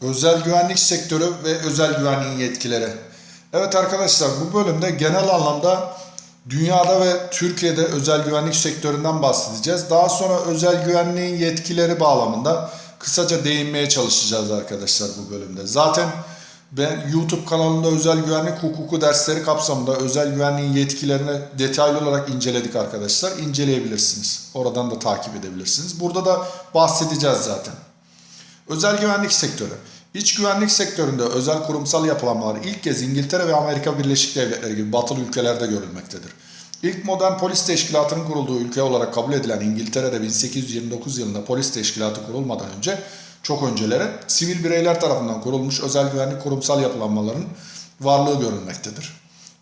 Özel güvenlik sektörü ve özel güvenliğin yetkileri. Evet arkadaşlar bu bölümde genel anlamda dünyada ve Türkiye'de özel güvenlik sektöründen bahsedeceğiz. Daha sonra özel güvenliğin yetkileri bağlamında kısaca değinmeye çalışacağız arkadaşlar bu bölümde. Zaten ben YouTube kanalında özel güvenlik hukuku dersleri kapsamında özel güvenliğin yetkilerini detaylı olarak inceledik arkadaşlar. İnceleyebilirsiniz. Oradan da takip edebilirsiniz. Burada da bahsedeceğiz zaten. Özel güvenlik sektörü. İç güvenlik sektöründe özel kurumsal yapılanmalar ilk kez İngiltere ve Amerika Birleşik Devletleri gibi batılı ülkelerde görülmektedir. İlk modern polis teşkilatının kurulduğu ülke olarak kabul edilen İngiltere'de 1829 yılında polis teşkilatı kurulmadan önce çok öncelere sivil bireyler tarafından kurulmuş özel güvenlik kurumsal yapılanmaların varlığı görülmektedir.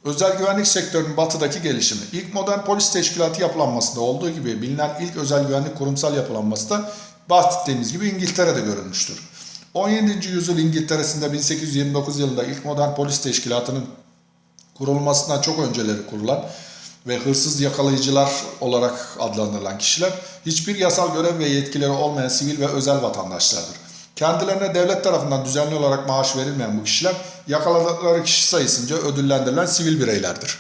Özel güvenlik sektörünün batıdaki gelişimi. İlk modern polis teşkilatı yapılanmasında olduğu gibi bilinen ilk özel güvenlik kurumsal yapılanması da bahsettiğimiz gibi İngiltere'de görülmüştür. 17. yüzyıl İngiltere'sinde 1829 yılında ilk modern polis teşkilatının kurulmasından çok önceleri kurulan ve hırsız yakalayıcılar olarak adlandırılan kişiler hiçbir yasal görev ve yetkileri olmayan sivil ve özel vatandaşlardır. Kendilerine devlet tarafından düzenli olarak maaş verilmeyen bu kişiler yakaladıkları kişi sayısınca ödüllendirilen sivil bireylerdir.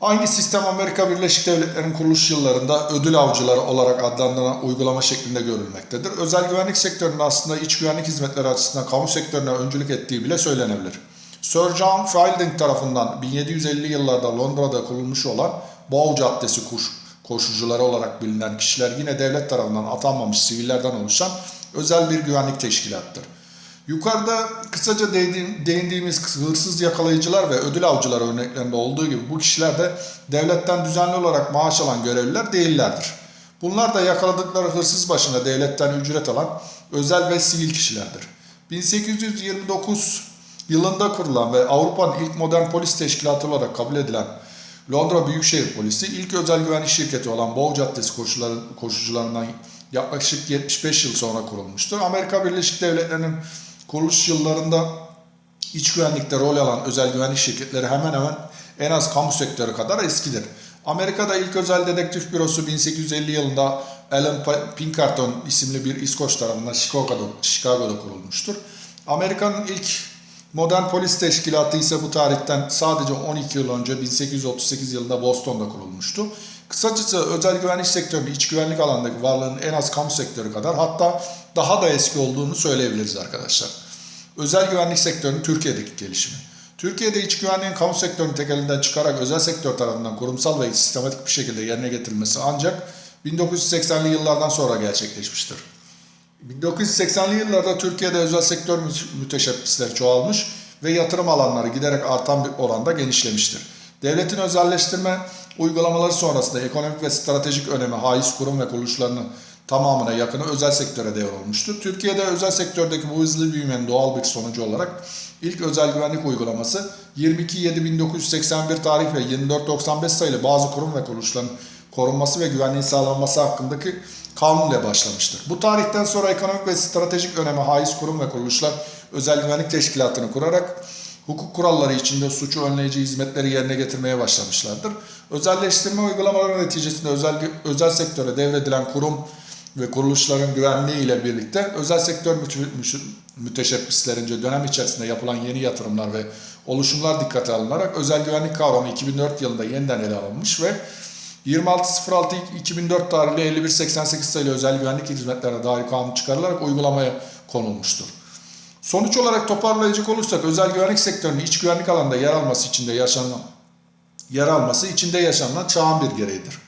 Aynı sistem Amerika Birleşik Devletleri'nin kuruluş yıllarında ödül avcıları olarak adlandırılan uygulama şeklinde görülmektedir. Özel güvenlik sektörünün aslında iç güvenlik hizmetleri açısından kamu sektörüne öncülük ettiği bile söylenebilir. Sir John Fielding tarafından 1750 yıllarda Londra'da kurulmuş olan Bow Caddesi koş, koşucuları olarak bilinen kişiler yine devlet tarafından atanmamış sivillerden oluşan özel bir güvenlik teşkilattır. Yukarıda kısaca değindiğim- değindiğimiz hırsız yakalayıcılar ve ödül avcılar örneklerinde olduğu gibi bu kişiler de devletten düzenli olarak maaş alan görevliler değillerdir. Bunlar da yakaladıkları hırsız başına devletten ücret alan özel ve sivil kişilerdir. 1829 yılında kurulan ve Avrupa'nın ilk modern polis teşkilatı olarak kabul edilen Londra Büyükşehir Polisi ilk özel güvenlik şirketi olan Bow Caddesi koşucularından yaklaşık 75 yıl sonra kurulmuştur. Amerika Birleşik Devletleri'nin kuruluş yıllarında iç güvenlikte rol alan özel güvenlik şirketleri hemen hemen en az kamu sektörü kadar eskidir. Amerika'da ilk özel dedektif bürosu 1850 yılında Alan Pinkerton isimli bir İskoç tarafından Chicago'da, Chicago'da kurulmuştur. Amerika'nın ilk modern polis teşkilatı ise bu tarihten sadece 12 yıl önce 1838 yılında Boston'da kurulmuştu. Kısacası özel güvenlik sektörünün iç güvenlik alanındaki varlığının en az kamu sektörü kadar hatta daha da eski olduğunu söyleyebiliriz arkadaşlar. Özel güvenlik sektörünün Türkiye'deki gelişimi. Türkiye'de iç güvenliğin kamu sektörünün tek elinden çıkarak özel sektör tarafından kurumsal ve sistematik bir şekilde yerine getirilmesi ancak 1980'li yıllardan sonra gerçekleşmiştir. 1980'li yıllarda Türkiye'de özel sektör mü- müteşebbisleri çoğalmış ve yatırım alanları giderek artan bir oranda genişlemiştir. Devletin özelleştirme uygulamaları sonrasında ekonomik ve stratejik önemi haiz kurum ve kuruluşlarının tamamına yakını özel sektöre devrolmuştur. Türkiye'de özel sektördeki bu hızlı büyümenin doğal bir sonucu olarak ilk özel güvenlik uygulaması 22.7.1981 tarih ve 24.95 sayılı bazı kurum ve kuruluşların korunması ve güvenliğin sağlanması hakkındaki kanun ile başlamıştır. Bu tarihten sonra ekonomik ve stratejik öneme haiz kurum ve kuruluşlar özel güvenlik teşkilatını kurarak hukuk kuralları içinde suçu önleyici hizmetleri yerine getirmeye başlamışlardır. Özelleştirme uygulamaları neticesinde özel, özel sektöre devredilen kurum ve kuruluşların güvenliği ile birlikte özel sektör müteşebbislerince dönem içerisinde yapılan yeni yatırımlar ve oluşumlar dikkate alınarak özel güvenlik kavramı 2004 yılında yeniden ele alınmış ve 26.06.2004 tarihli 5188 sayılı özel güvenlik hizmetlerine dair kanun çıkarılarak uygulamaya konulmuştur. Sonuç olarak toparlayacak olursak özel güvenlik sektörünün iç güvenlik alanında yer alması içinde yaşanan yer alması içinde yaşanılan çağın bir gereğidir.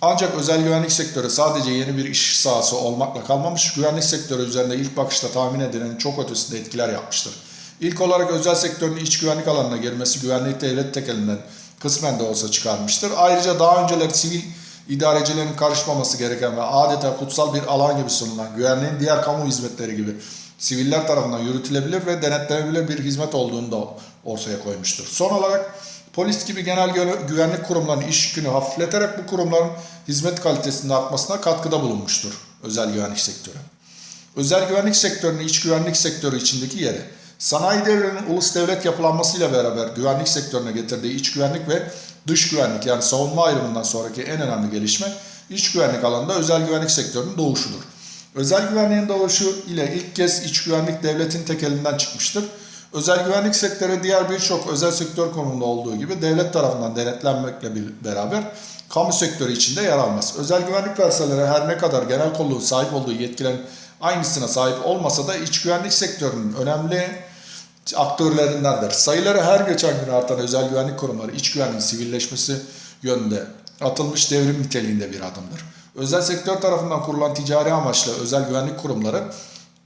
Ancak özel güvenlik sektörü sadece yeni bir iş sahası olmakla kalmamış, güvenlik sektörü üzerinde ilk bakışta tahmin edilenin çok ötesinde etkiler yapmıştır. İlk olarak özel sektörün iç güvenlik alanına girmesi güvenlik devlet tekelinden kısmen de olsa çıkarmıştır. Ayrıca daha önceleri sivil idarecilerin karışmaması gereken ve adeta kutsal bir alan gibi sunulan güvenliğin diğer kamu hizmetleri gibi siviller tarafından yürütülebilir ve denetlenebilir bir hizmet olduğunu da ortaya koymuştur. Son olarak polis gibi genel güvenlik kurumlarının iş yükünü hafifleterek bu kurumların hizmet kalitesinin artmasına katkıda bulunmuştur özel güvenlik sektörü. Özel güvenlik sektörünün iç güvenlik sektörü içindeki yeri, sanayi devrinin ulus devlet yapılanmasıyla beraber güvenlik sektörüne getirdiği iç güvenlik ve dış güvenlik yani savunma ayrımından sonraki en önemli gelişme iç güvenlik alanında özel güvenlik sektörünün doğuşudur. Özel güvenliğin doğuşu ile ilk kez iç güvenlik devletin tek elinden çıkmıştır. Özel güvenlik sektörü diğer birçok özel sektör konumunda olduğu gibi devlet tarafından denetlenmekle bir- beraber kamu sektörü içinde yer almaz. Özel güvenlik personeli her ne kadar genel kolluğun sahip olduğu yetkilerin aynısına sahip olmasa da iç güvenlik sektörünün önemli aktörlerindendir. Sayıları her geçen gün artan özel güvenlik kurumları iç güvenliğin sivilleşmesi yönünde atılmış devrim niteliğinde bir adımdır. Özel sektör tarafından kurulan ticari amaçlı özel güvenlik kurumları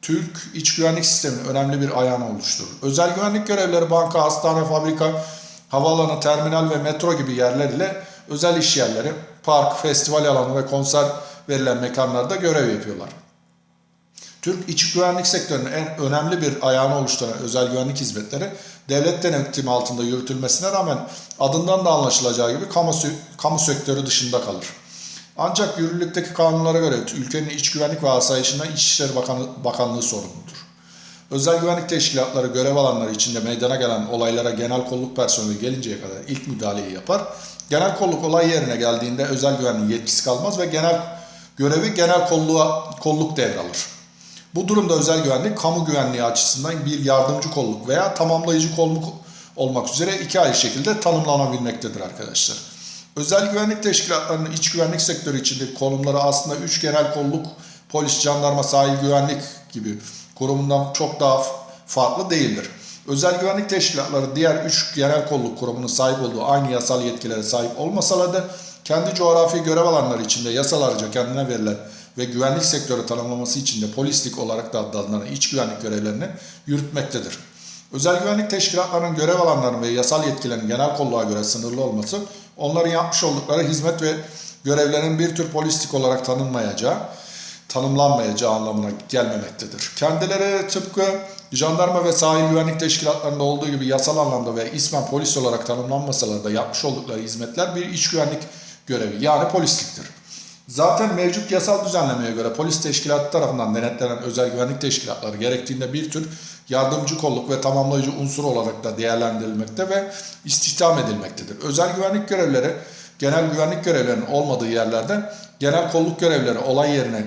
Türk iç güvenlik sisteminin önemli bir ayağını oluşturur. Özel güvenlik görevleri banka, hastane, fabrika, havaalanı, terminal ve metro gibi yerler ile özel iş yerleri, park, festival alanı ve konser verilen mekanlarda görev yapıyorlar. Türk iç güvenlik sektörünün en önemli bir ayağını oluşturan özel güvenlik hizmetleri devlet denetimi altında yürütülmesine rağmen adından da anlaşılacağı gibi kamu, kamu sektörü dışında kalır. Ancak yürürlükteki kanunlara göre ülkenin iç güvenlik ve asayişinden İçişleri Bakanı, Bakanlığı sorumludur. Özel güvenlik teşkilatları görev alanları içinde meydana gelen olaylara genel kolluk personeli gelinceye kadar ilk müdahaleyi yapar. Genel kolluk olay yerine geldiğinde özel güvenliğin yetkisi kalmaz ve genel görevi genel kolluğa, kolluk devralır. Bu durumda özel güvenlik kamu güvenliği açısından bir yardımcı kolluk veya tamamlayıcı kolluk olmak üzere iki ayrı şekilde tanımlanabilmektedir arkadaşlar. Özel güvenlik teşkilatlarının iç güvenlik sektörü içindeki konumları aslında üç genel kolluk, polis, jandarma, sahil güvenlik gibi kurumundan çok daha farklı değildir. Özel güvenlik teşkilatları diğer üç genel kolluk kurumunun sahip olduğu aynı yasal yetkilere sahip olmasalar da kendi coğrafi görev alanları içinde yasalarca kendine verilen ve güvenlik sektörü tanımlaması içinde polislik olarak da adlandırılan iç güvenlik görevlerini yürütmektedir. Özel güvenlik teşkilatlarının görev alanlarının ve yasal yetkilerinin genel kolluğa göre sınırlı olması, onların yapmış oldukları hizmet ve görevlerin bir tür polislik olarak tanınmayacağı, tanımlanmayacağı anlamına gelmemektedir. Kendileri tıpkı jandarma ve sahil güvenlik teşkilatlarında olduğu gibi yasal anlamda ve ismen polis olarak tanımlanmasalar da yapmış oldukları hizmetler bir iç güvenlik görevi yani polisliktir. Zaten mevcut yasal düzenlemeye göre polis teşkilatı tarafından denetlenen özel güvenlik teşkilatları gerektiğinde bir tür yardımcı kolluk ve tamamlayıcı unsur olarak da değerlendirilmekte ve istihdam edilmektedir. Özel güvenlik görevleri genel güvenlik görevlerinin olmadığı yerlerde genel kolluk görevleri olay yerine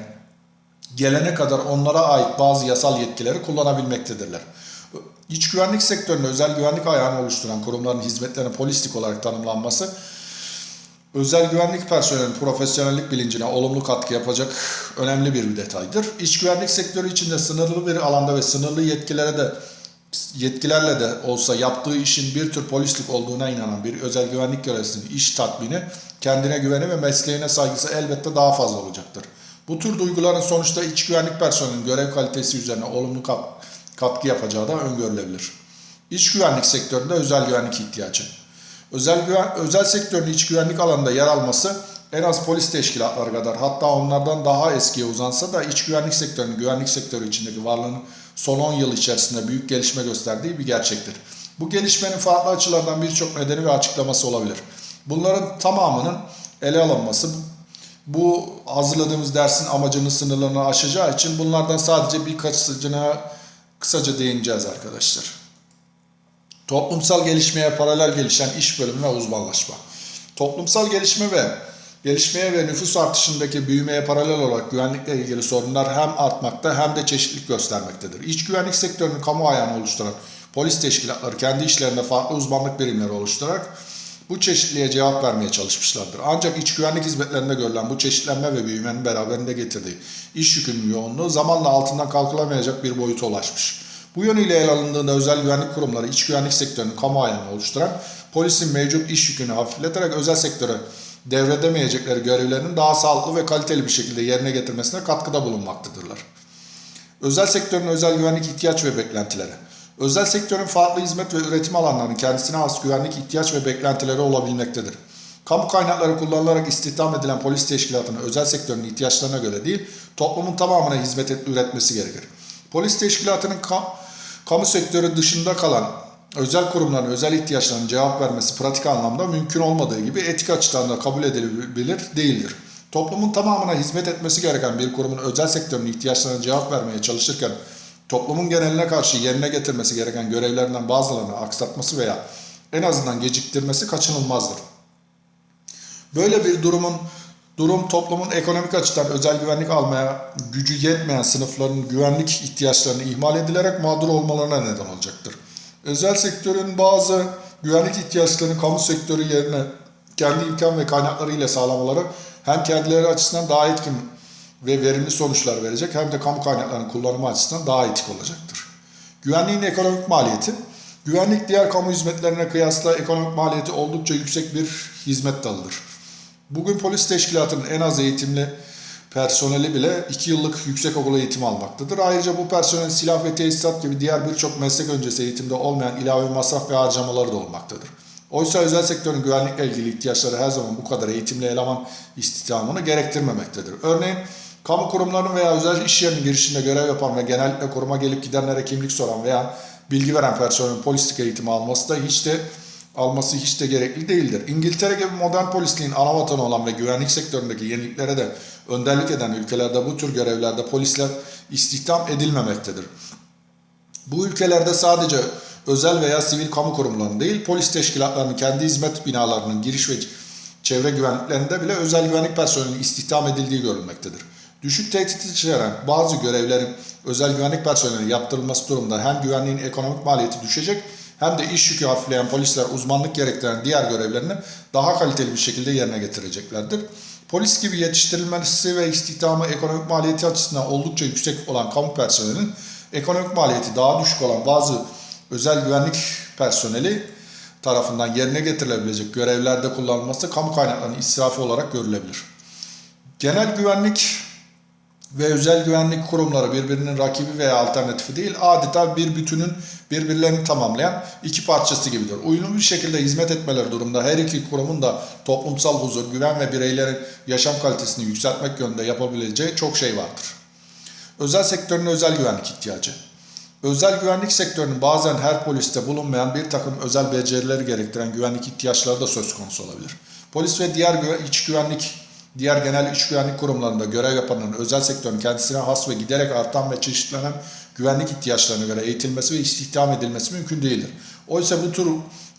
gelene kadar onlara ait bazı yasal yetkileri kullanabilmektedirler. İç güvenlik sektöründe özel güvenlik ayağını oluşturan kurumların hizmetlerinin polislik olarak tanımlanması özel güvenlik personelinin profesyonellik bilincine olumlu katkı yapacak önemli bir detaydır. İç güvenlik sektörü içinde sınırlı bir alanda ve sınırlı yetkilere de yetkilerle de olsa yaptığı işin bir tür polislik olduğuna inanan bir özel güvenlik görevlisinin iş tatmini, kendine güveni ve mesleğine saygısı elbette daha fazla olacaktır. Bu tür duyguların sonuçta iç güvenlik personelinin görev kalitesi üzerine olumlu kat- katkı yapacağı da öngörülebilir. İç güvenlik sektöründe özel güvenlik ihtiyacı. Özel, güven, özel sektörün iç güvenlik alanında yer alması en az polis teşkilatları kadar hatta onlardan daha eskiye uzansa da iç güvenlik sektörünün güvenlik sektörü içindeki varlığının son 10 yıl içerisinde büyük gelişme gösterdiği bir gerçektir. Bu gelişmenin farklı açılardan birçok nedeni ve açıklaması olabilir. Bunların tamamının ele alınması bu hazırladığımız dersin amacını sınırlarını aşacağı için bunlardan sadece birkaçına kısaca değineceğiz arkadaşlar. Toplumsal gelişmeye paralel gelişen iş bölümü uzmanlaşma. Toplumsal gelişme ve gelişmeye ve nüfus artışındaki büyümeye paralel olarak güvenlikle ilgili sorunlar hem artmakta hem de çeşitlilik göstermektedir. İç güvenlik sektörünün kamu ayağını oluşturan polis teşkilatları kendi işlerinde farklı uzmanlık birimleri oluşturarak bu çeşitliliğe cevap vermeye çalışmışlardır. Ancak iç güvenlik hizmetlerinde görülen bu çeşitlenme ve büyümenin beraberinde getirdiği iş yükünün yoğunluğu zamanla altından kalkılamayacak bir boyuta ulaşmış. Bu yönüyle ele alındığında özel güvenlik kurumları iç güvenlik sektörünün kamu ayağını oluşturan polisin mevcut iş yükünü hafifleterek özel sektöre devredemeyecekleri görevlerinin daha sağlıklı ve kaliteli bir şekilde yerine getirmesine katkıda bulunmaktadırlar. Özel sektörün özel güvenlik ihtiyaç ve beklentileri. Özel sektörün farklı hizmet ve üretim alanlarının kendisine has güvenlik ihtiyaç ve beklentileri olabilmektedir. Kamu kaynakları kullanılarak istihdam edilen polis teşkilatının özel sektörün ihtiyaçlarına göre değil, toplumun tamamına hizmet et, üretmesi gerekir. Polis teşkilatının ka- kamu sektörü dışında kalan özel kurumların özel ihtiyaçlarına cevap vermesi pratik anlamda mümkün olmadığı gibi etik açıdan da kabul edilebilir değildir. Toplumun tamamına hizmet etmesi gereken bir kurumun özel sektörün ihtiyaçlarına cevap vermeye çalışırken toplumun geneline karşı yerine getirmesi gereken görevlerinden bazılarını aksatması veya en azından geciktirmesi kaçınılmazdır. Böyle bir durumun Durum toplumun ekonomik açıdan özel güvenlik almaya gücü yetmeyen sınıfların güvenlik ihtiyaçlarını ihmal edilerek mağdur olmalarına neden olacaktır. Özel sektörün bazı güvenlik ihtiyaçlarını kamu sektörü yerine kendi imkan ve kaynaklarıyla sağlamaları hem kendileri açısından daha etkin ve verimli sonuçlar verecek hem de kamu kaynaklarının kullanımı açısından daha etik olacaktır. Güvenliğin ekonomik maliyeti Güvenlik diğer kamu hizmetlerine kıyasla ekonomik maliyeti oldukça yüksek bir hizmet dalıdır. Bugün polis teşkilatının en az eğitimli personeli bile 2 yıllık yüksek okul eğitimi almaktadır. Ayrıca bu personelin silah ve tesisat gibi diğer birçok meslek öncesi eğitimde olmayan ilave masraf ve harcamaları da olmaktadır. Oysa özel sektörün güvenlikle ilgili ihtiyaçları her zaman bu kadar eğitimli eleman istihdamını gerektirmemektedir. Örneğin kamu kurumlarının veya özel iş yerinin girişinde görev yapan ve genellikle kuruma gelip gidenlere kimlik soran veya bilgi veren personelin polislik eğitimi alması da hiç de alması hiç de gerekli değildir. İngiltere gibi modern polisliğin ana vatanı olan ve güvenlik sektöründeki yeniliklere de önderlik eden ülkelerde bu tür görevlerde polisler istihdam edilmemektedir. Bu ülkelerde sadece özel veya sivil kamu kurumlarının değil, polis teşkilatlarının kendi hizmet binalarının giriş ve çevre güvenliklerinde bile özel güvenlik personelinin istihdam edildiği görülmektedir. Düşük tehdit içeren bazı görevlerin özel güvenlik personeli yaptırılması durumunda hem güvenliğin ekonomik maliyeti düşecek hem de iş yükü hafifleyen polisler uzmanlık gerektiren diğer görevlerini daha kaliteli bir şekilde yerine getireceklerdir. Polis gibi yetiştirilmesi ve istihdamı ekonomik maliyeti açısından oldukça yüksek olan kamu personelinin ekonomik maliyeti daha düşük olan bazı özel güvenlik personeli tarafından yerine getirilebilecek görevlerde kullanılması kamu kaynaklarının israfı olarak görülebilir. Genel güvenlik ve özel güvenlik kurumları birbirinin rakibi veya alternatifi değil, adeta bir bütünün birbirlerini tamamlayan iki parçası gibidir. Uyumlu bir şekilde hizmet etmeleri durumunda her iki kurumun da toplumsal huzur, güven ve bireylerin yaşam kalitesini yükseltmek yönünde yapabileceği çok şey vardır. Özel sektörün özel güvenlik ihtiyacı. Özel güvenlik sektörünün bazen her poliste bulunmayan bir takım özel becerileri gerektiren güvenlik ihtiyaçları da söz konusu olabilir. Polis ve diğer iç güvenlik, diğer genel iç güvenlik kurumlarında görev yapanların özel sektörün kendisine has ve giderek artan ve çeşitlenen güvenlik ihtiyaçlarına göre eğitilmesi ve istihdam edilmesi mümkün değildir. Oysa bu tür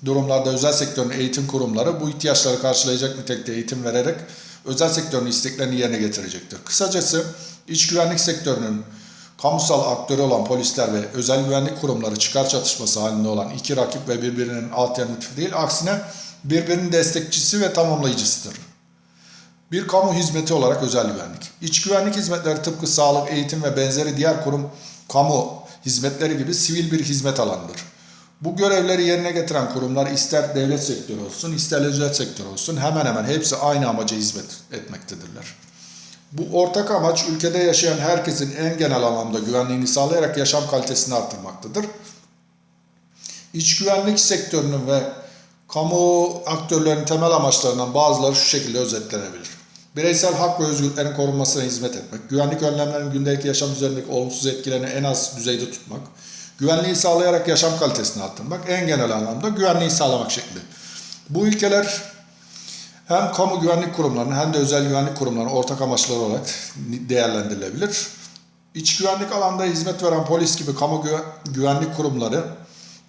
durumlarda özel sektörün eğitim kurumları bu ihtiyaçları karşılayacak nitelikte eğitim vererek özel sektörün isteklerini yerine getirecektir. Kısacası iç güvenlik sektörünün kamusal aktörü olan polisler ve özel güvenlik kurumları çıkar çatışması halinde olan iki rakip ve birbirinin alternatifi değil, aksine birbirinin destekçisi ve tamamlayıcısıdır. Bir kamu hizmeti olarak özel güvenlik. İç güvenlik hizmetleri tıpkı sağlık, eğitim ve benzeri diğer kurum kamu hizmetleri gibi sivil bir hizmet alanıdır. Bu görevleri yerine getiren kurumlar ister devlet sektörü olsun, ister özel sektör olsun hemen hemen hepsi aynı amaca hizmet etmektedirler. Bu ortak amaç ülkede yaşayan herkesin en genel anlamda güvenliğini sağlayarak yaşam kalitesini arttırmaktadır. İç güvenlik sektörünün ve kamu aktörlerinin temel amaçlarından bazıları şu şekilde özetlenebilir. Bireysel hak ve özgürlüklerin korunmasına hizmet etmek, güvenlik önlemlerinin gündelik yaşam üzerindeki olumsuz etkilerini en az düzeyde tutmak, güvenliği sağlayarak yaşam kalitesini arttırmak, en genel anlamda güvenliği sağlamak şekli. Bu ilkeler hem kamu güvenlik kurumlarının hem de özel güvenlik kurumlarının ortak amaçları olarak değerlendirilebilir. İç güvenlik alanda hizmet veren polis gibi kamu gü- güvenlik kurumları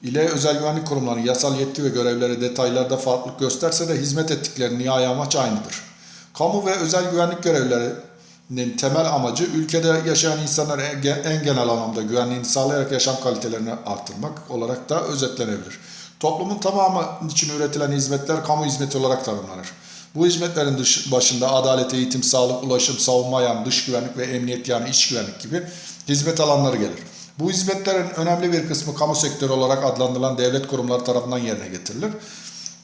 ile özel güvenlik kurumlarının yasal yetki ve görevleri detaylarda farklılık gösterse de hizmet ettikleri nihai amaç aynıdır. Kamu ve özel güvenlik görevlerinin temel amacı ülkede yaşayan insanlara en genel anlamda güvenliğini sağlayarak yaşam kalitelerini artırmak olarak da özetlenebilir. Toplumun tamamı için üretilen hizmetler kamu hizmeti olarak tanımlanır. Bu hizmetlerin dış, başında adalet, eğitim, sağlık, ulaşım, savunma yani dış güvenlik ve emniyet yani iç güvenlik gibi hizmet alanları gelir. Bu hizmetlerin önemli bir kısmı kamu sektörü olarak adlandırılan devlet kurumları tarafından yerine getirilir.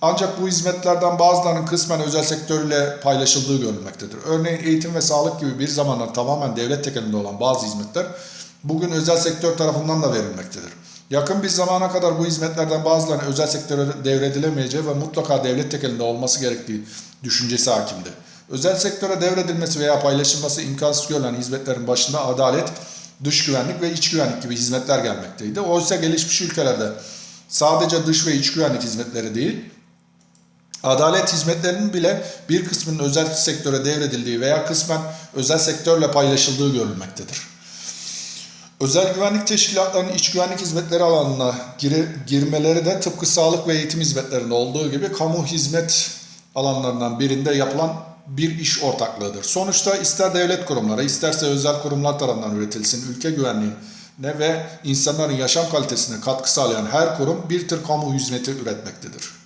Ancak bu hizmetlerden bazılarının kısmen özel sektörle paylaşıldığı görülmektedir. Örneğin eğitim ve sağlık gibi bir zamanlar tamamen devlet tekelinde olan bazı hizmetler bugün özel sektör tarafından da verilmektedir. Yakın bir zamana kadar bu hizmetlerden bazılarının özel sektöre devredilemeyeceği ve mutlaka devlet tekelinde olması gerektiği düşüncesi hakimdi. Özel sektöre devredilmesi veya paylaşılması imkansız görülen hizmetlerin başında adalet, dış güvenlik ve iç güvenlik gibi hizmetler gelmekteydi. Oysa gelişmiş ülkelerde sadece dış ve iç güvenlik hizmetleri değil, adalet hizmetlerinin bile bir kısmının özel sektöre devredildiği veya kısmen özel sektörle paylaşıldığı görülmektedir. Özel güvenlik teşkilatlarının iç güvenlik hizmetleri alanına gire- girmeleri de tıpkı sağlık ve eğitim hizmetlerinde olduğu gibi kamu hizmet alanlarından birinde yapılan bir iş ortaklığıdır. Sonuçta ister devlet kurumları, isterse özel kurumlar tarafından üretilsin, ülke güvenliğine ve insanların yaşam kalitesine katkı sağlayan her kurum bir tür kamu hizmeti üretmektedir.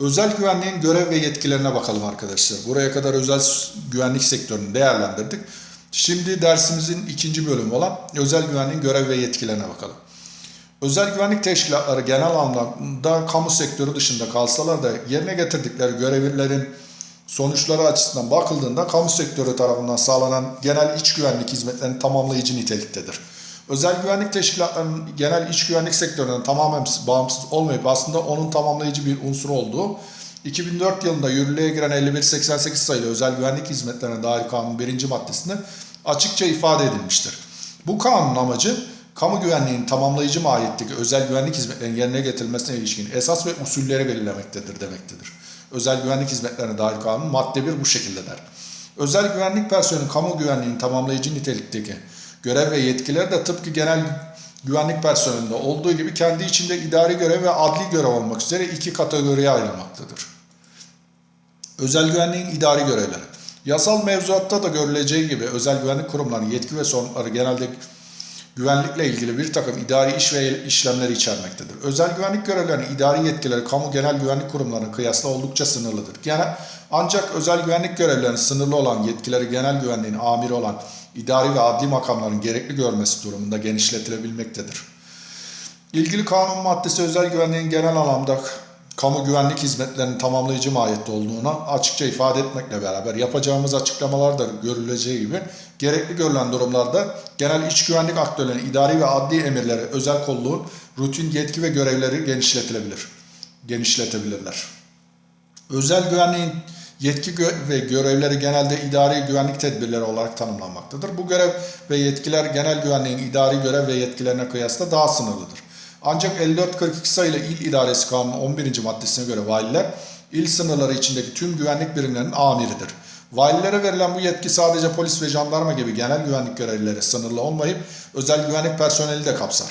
Özel güvenliğin görev ve yetkilerine bakalım arkadaşlar. Buraya kadar özel güvenlik sektörünü değerlendirdik. Şimdi dersimizin ikinci bölümü olan özel güvenliğin görev ve yetkilerine bakalım. Özel güvenlik teşkilatları genel anlamda kamu sektörü dışında kalsalar da yerine getirdikleri görevlerin sonuçları açısından bakıldığında kamu sektörü tarafından sağlanan genel iç güvenlik hizmetlerinin tamamlayıcı niteliktedir. Özel güvenlik teşkilatlarının genel iç güvenlik sektöründen tamamen bağımsız olmayıp aslında onun tamamlayıcı bir unsur olduğu 2004 yılında yürürlüğe giren 5188 sayılı özel güvenlik hizmetlerine dair kanun birinci maddesinde açıkça ifade edilmiştir. Bu kanun amacı kamu güvenliğinin tamamlayıcı mahiyetteki özel güvenlik hizmetlerinin yerine getirilmesine ilişkin esas ve usulleri belirlemektedir demektedir. Özel güvenlik hizmetlerine dair kanun madde 1 bu şekilde der. Özel güvenlik personelinin kamu güvenliğinin tamamlayıcı nitelikteki görev ve yetkileri de tıpkı genel güvenlik personelinde olduğu gibi kendi içinde idari görev ve adli görev olmak üzere iki kategoriye ayrılmaktadır. Özel güvenliğin idari görevleri. Yasal mevzuatta da görüleceği gibi özel güvenlik kurumlarının yetki ve sorumlulukları genelde güvenlikle ilgili bir takım idari iş ve işlemleri içermektedir. Özel güvenlik görevlerinin idari yetkileri kamu genel güvenlik kurumlarının kıyasla oldukça sınırlıdır. Genel, ancak özel güvenlik görevlerinin sınırlı olan yetkileri genel güvenliğin amiri olan idari ve adli makamların gerekli görmesi durumunda genişletilebilmektedir. İlgili kanun maddesi özel güvenliğin genel anlamda kamu güvenlik hizmetlerinin tamamlayıcı mahiyette olduğunu açıkça ifade etmekle beraber yapacağımız açıklamalarda görüleceği gibi gerekli görülen durumlarda genel iç güvenlik aktörlerinin idari ve adli emirleri özel kolluğun rutin yetki ve görevleri genişletilebilir. Genişletebilirler. Özel güvenliğin yetki gö- ve görevleri genelde idari güvenlik tedbirleri olarak tanımlanmaktadır. Bu görev ve yetkiler genel güvenliğin idari görev ve yetkilerine kıyasla daha sınırlıdır. Ancak 5442 sayılı İl İdaresi Kanunu 11. maddesine göre valiler il sınırları içindeki tüm güvenlik birimlerinin amiridir. Valilere verilen bu yetki sadece polis ve jandarma gibi genel güvenlik görevlileri sınırlı olmayıp özel güvenlik personeli de kapsar.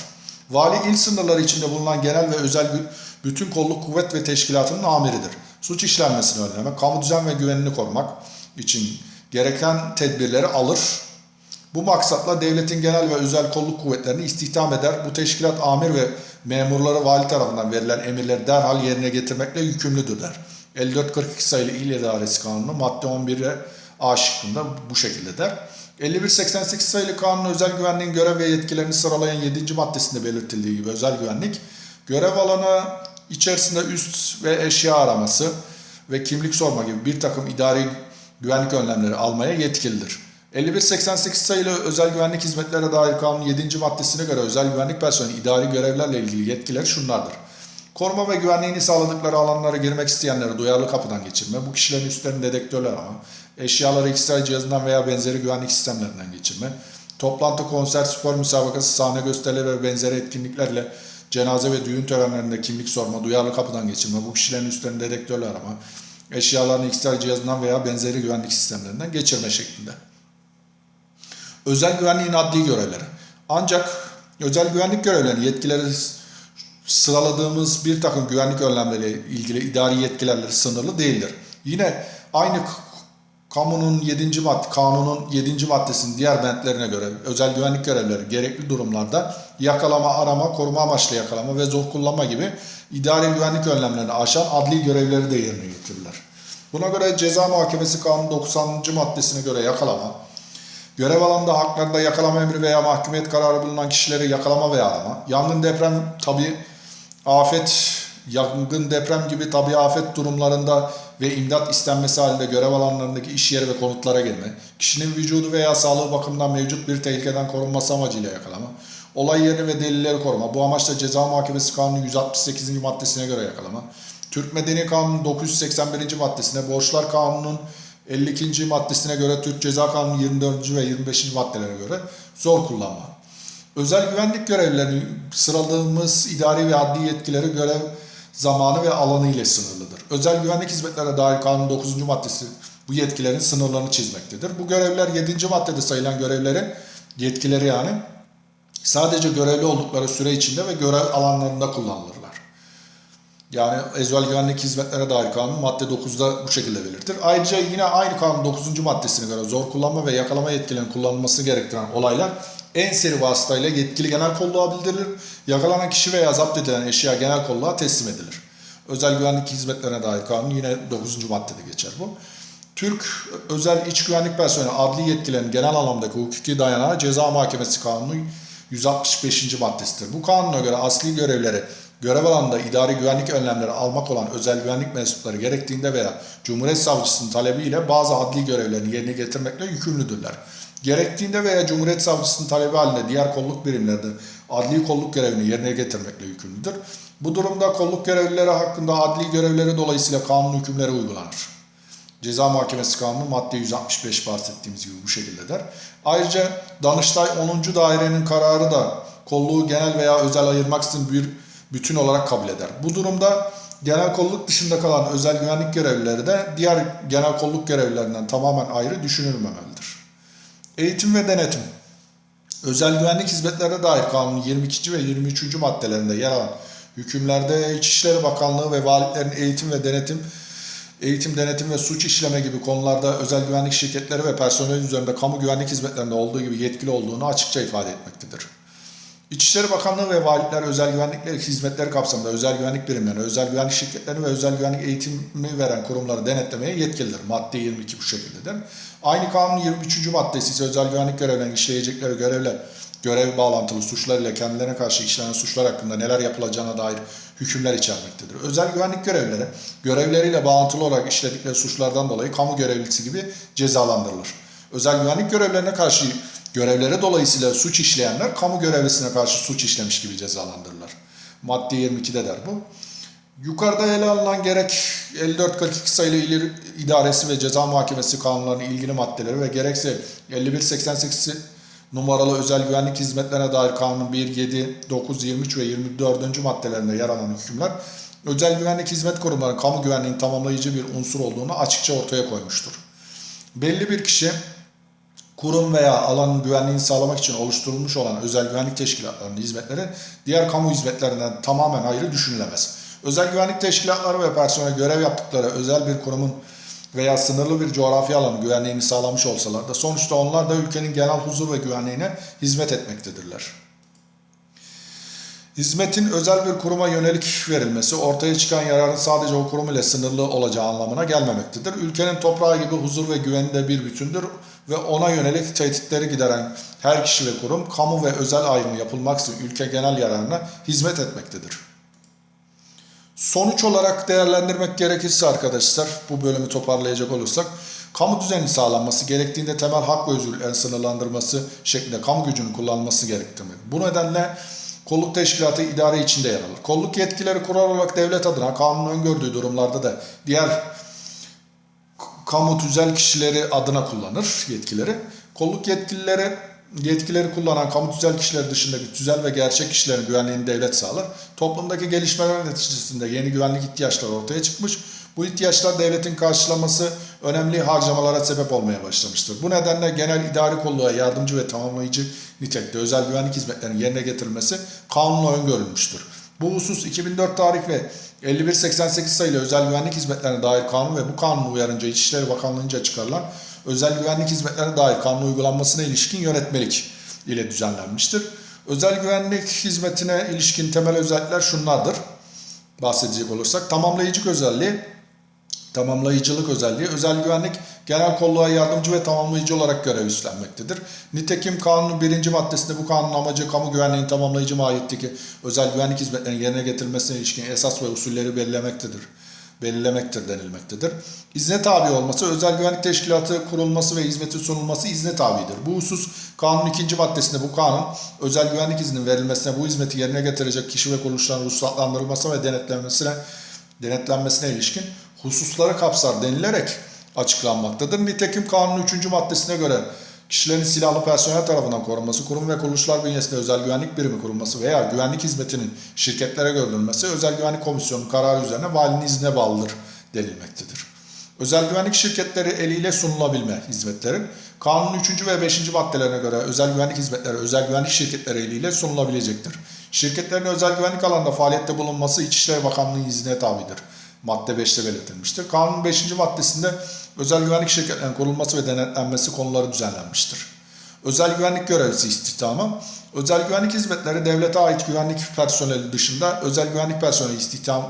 Vali il sınırları içinde bulunan genel ve özel bütün kolluk kuvvet ve teşkilatının amiridir. Suç işlenmesini önlemek, kamu düzen ve güvenini korumak için gereken tedbirleri alır. Bu maksatla devletin genel ve özel kolluk kuvvetlerini istihdam eder. Bu teşkilat amir ve memurları vali tarafından verilen emirleri derhal yerine getirmekle yükümlüdür der. 5442 sayılı İl İdaresi Kanunu madde 11'e A şıkkında bu şekilde der. 5188 sayılı kanun özel güvenliğin görev ve yetkilerini sıralayan 7. maddesinde belirtildiği gibi özel güvenlik görev alanı içerisinde üst ve eşya araması ve kimlik sorma gibi bir takım idari güvenlik önlemleri almaya yetkilidir. 5188 sayılı özel güvenlik hizmetlere dair kanun 7. maddesine göre özel güvenlik personeli idari görevlerle ilgili yetkileri şunlardır. Koruma ve güvenliğini sağladıkları alanlara girmek isteyenleri duyarlı kapıdan geçirme, bu kişilerin üstlerini dedektörler ama eşyaları X-ray cihazından veya benzeri güvenlik sistemlerinden geçirme, toplantı, konser, spor müsabakası, sahne gösterileri ve benzeri etkinliklerle cenaze ve düğün törenlerinde kimlik sorma, duyarlı kapıdan geçirme, bu kişilerin üstlerini dedektörler ama eşyalarını X-ray cihazından veya benzeri güvenlik sistemlerinden geçirme şeklinde. Özel güvenliğin adli görevleri. Ancak özel güvenlik görevlerinin yetkileri sıraladığımız bir takım güvenlik önlemleriyle ilgili idari yetkilerle sınırlı değildir. Yine aynı kamunun 7. madde, kanunun 7. maddesinin diğer bentlerine göre özel güvenlik görevleri gerekli durumlarda yakalama, arama, koruma amaçlı yakalama ve zor kullanma gibi idari güvenlik önlemlerini aşan adli görevleri de yerine getirirler. Buna göre ceza muhakemesi kanunu 90. maddesine göre yakalama, Görev alanında haklarında yakalama emri veya mahkumiyet kararı bulunan kişileri yakalama veya arama, yangın deprem tabi afet, yangın deprem gibi tabi afet durumlarında ve imdat istenmesi halinde görev alanlarındaki iş yeri ve konutlara girme, kişinin vücudu veya sağlığı bakımından mevcut bir tehlikeden korunması amacıyla yakalama, olay yerini ve delilleri koruma, bu amaçla ceza muhakemesi kanunu 168. maddesine göre yakalama, Türk Medeni Kanunu 981. maddesine, Borçlar Kanunu'nun 52. maddesine göre Türk Ceza Kanunu 24. ve 25. maddelere göre zor kullanma. Özel güvenlik görevlilerinin sıraladığımız idari ve adli yetkileri görev zamanı ve alanı ile sınırlıdır. Özel güvenlik hizmetlerine dair kanun 9. maddesi bu yetkilerin sınırlarını çizmektedir. Bu görevler 7. maddede sayılan görevlerin yetkileri yani sadece görevli oldukları süre içinde ve görev alanlarında kullanılırlar. Yani özel güvenlik hizmetlerine dair kanun madde 9'da bu şekilde belirtir. Ayrıca yine aynı kanun 9. maddesine göre zor kullanma ve yakalama yetkilerinin kullanılması gerektiren olaylar en seri vasıtayla yetkili genel kolluğa bildirilir. Yakalanan kişi veya zapt edilen eşya genel kolluğa teslim edilir. Özel güvenlik hizmetlerine dair kanun yine 9. maddede geçer bu. Türk özel iç güvenlik personeli adli yetkilerin genel anlamdaki hukuki dayanağı ceza mahkemesi kanunu 165. maddesidir. Bu kanuna göre asli görevleri görev alanında idari güvenlik önlemleri almak olan özel güvenlik mensupları gerektiğinde veya Cumhuriyet Savcısının talebiyle bazı adli görevlerini yerine getirmekle yükümlüdürler. Gerektiğinde veya Cumhuriyet Savcısının talebi halinde diğer kolluk birimleri de adli kolluk görevini yerine getirmekle yükümlüdür. Bu durumda kolluk görevlileri hakkında adli görevleri dolayısıyla kanun hükümleri uygulanır. Ceza Mahkemesi Kanunu madde 165 bahsettiğimiz gibi bu şekilde der. Ayrıca Danıştay 10. Dairenin kararı da kolluğu genel veya özel ayırmaksızın bir bütün olarak kabul eder. Bu durumda genel kolluk dışında kalan özel güvenlik görevlileri de diğer genel kolluk görevlilerinden tamamen ayrı düşünülmemelidir. Eğitim ve denetim. Özel güvenlik hizmetlerine dair kanunun 22. ve 23. maddelerinde yer alan hükümlerde İçişleri Bakanlığı ve valiliklerin eğitim ve denetim eğitim, denetim ve suç işleme gibi konularda özel güvenlik şirketleri ve personel üzerinde kamu güvenlik hizmetlerinde olduğu gibi yetkili olduğunu açıkça ifade etmektedir. İçişleri Bakanlığı ve valilikler özel güvenlik hizmetleri kapsamında özel güvenlik birimlerini, özel güvenlik şirketlerini ve özel güvenlik eğitimi veren kurumları denetlemeye yetkilidir. Madde 22 bu şekildedir. Aynı kanunun 23. maddesi ise özel güvenlik görevlerinin işleyecekleri görevle görev bağlantılı suçlar ile kendilerine karşı işlenen suçlar hakkında neler yapılacağına dair hükümler içermektedir. Özel güvenlik görevlileri görevleriyle bağlantılı olarak işledikleri suçlardan dolayı kamu görevlisi gibi cezalandırılır. Özel güvenlik görevlerine karşı görevleri dolayısıyla suç işleyenler kamu görevlisine karşı suç işlemiş gibi cezalandırılır. Madde 22'de der bu. Yukarıda ele alınan gerek 5442 sayılı il idaresi ve ceza muhakemesi kanunlarının ilgili maddeleri ve gerekse 5188 numaralı özel güvenlik hizmetlerine dair kanunun 1, 7, 9, 23 ve 24. maddelerinde yer alan hükümler özel güvenlik hizmet kurumlarının kamu güvenliğinin tamamlayıcı bir unsur olduğunu açıkça ortaya koymuştur. Belli bir kişi kurum veya alanın güvenliğini sağlamak için oluşturulmuş olan özel güvenlik teşkilatlarının hizmetleri diğer kamu hizmetlerinden tamamen ayrı düşünülemez. Özel güvenlik teşkilatları ve personel görev yaptıkları özel bir kurumun veya sınırlı bir coğrafi alanın güvenliğini sağlamış olsalar da sonuçta onlar da ülkenin genel huzur ve güvenliğine hizmet etmektedirler. Hizmetin özel bir kuruma yönelik verilmesi ortaya çıkan yararın sadece o kurum ile sınırlı olacağı anlamına gelmemektedir. Ülkenin toprağı gibi huzur ve güveni de bir bütündür ve ona yönelik tehditleri gideren her kişi ve kurum kamu ve özel ayrımı yapılmaksızın ülke genel yararına hizmet etmektedir. Sonuç olarak değerlendirmek gerekirse arkadaşlar bu bölümü toparlayacak olursak kamu düzeni sağlanması gerektiğinde temel hak ve özgürlüklerin sınırlandırması şeklinde kamu gücünün kullanılması gerektirmektedir. Bu nedenle kolluk teşkilatı idare içinde yer alır. Kolluk yetkileri kural olarak devlet adına kanunun öngördüğü durumlarda da diğer kamu tüzel kişileri adına kullanır yetkileri. Kolluk yetkilileri yetkileri kullanan kamu tüzel kişileri dışındaki tüzel ve gerçek kişilerin güvenliğini devlet sağlar. Toplumdaki gelişmeler neticesinde yeni güvenlik ihtiyaçları ortaya çıkmış. Bu ihtiyaçlar devletin karşılaması önemli harcamalara sebep olmaya başlamıştır. Bu nedenle genel idari kolluğa yardımcı ve tamamlayıcı nitelikte özel güvenlik hizmetlerinin yerine getirilmesi kanunla öngörülmüştür. Bu husus 2004 tarih ve 5188 sayılı özel güvenlik hizmetlerine dair kanun ve bu kanun uyarınca İçişleri Bakanlığı'nca çıkarılan özel güvenlik hizmetlerine dair kanun uygulanmasına ilişkin yönetmelik ile düzenlenmiştir. Özel güvenlik hizmetine ilişkin temel özellikler şunlardır. Bahsedecek olursak tamamlayıcı özelliği, tamamlayıcılık özelliği, özel güvenlik genel kolluğa yardımcı ve tamamlayıcı olarak görev üstlenmektedir. Nitekim kanunun birinci maddesinde bu kanunun amacı kamu güvenliğinin tamamlayıcı mahiyetteki özel güvenlik hizmetlerinin yerine getirilmesine ilişkin esas ve usulleri belirlemektedir belirlemektir denilmektedir. İzne tabi olması, özel güvenlik teşkilatı kurulması ve hizmeti sunulması izne tabidir. Bu husus kanun ikinci maddesinde bu kanun özel güvenlik izninin verilmesine bu hizmeti yerine getirecek kişi ve kuruluşların ruhsatlandırılması ve denetlenmesine denetlenmesine ilişkin hususları kapsar denilerek açıklanmaktadır. Nitekim kanunun üçüncü maddesine göre kişilerin silahlı personel tarafından korunması, kurum ve kuruluşlar bünyesinde özel güvenlik birimi kurulması veya güvenlik hizmetinin şirketlere gönderilmesi özel güvenlik komisyonunun kararı üzerine valinin iznine bağlıdır denilmektedir. Özel güvenlik şirketleri eliyle sunulabilme hizmetlerin kanunun 3. ve 5. maddelerine göre özel güvenlik hizmetleri özel güvenlik şirketleri eliyle sunulabilecektir. Şirketlerin özel güvenlik alanında faaliyette bulunması İçişleri Bakanlığı iznine tabidir. Madde 5'te belirtilmiştir. Kanunun 5. maddesinde özel güvenlik şirketlerinin kurulması ve denetlenmesi konuları düzenlenmiştir. Özel güvenlik görevlisi istihdamı, özel güvenlik hizmetleri devlete ait güvenlik personeli dışında özel güvenlik personeli istihdamı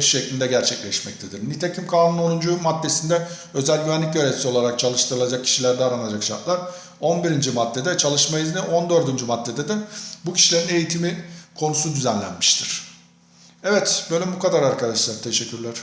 şeklinde gerçekleşmektedir. Nitekim kanunun 10. maddesinde özel güvenlik görevlisi olarak çalıştırılacak kişilerde aranacak şartlar 11. maddede çalışma izni 14. maddede de bu kişilerin eğitimi konusu düzenlenmiştir. Evet bölüm bu kadar arkadaşlar. Teşekkürler.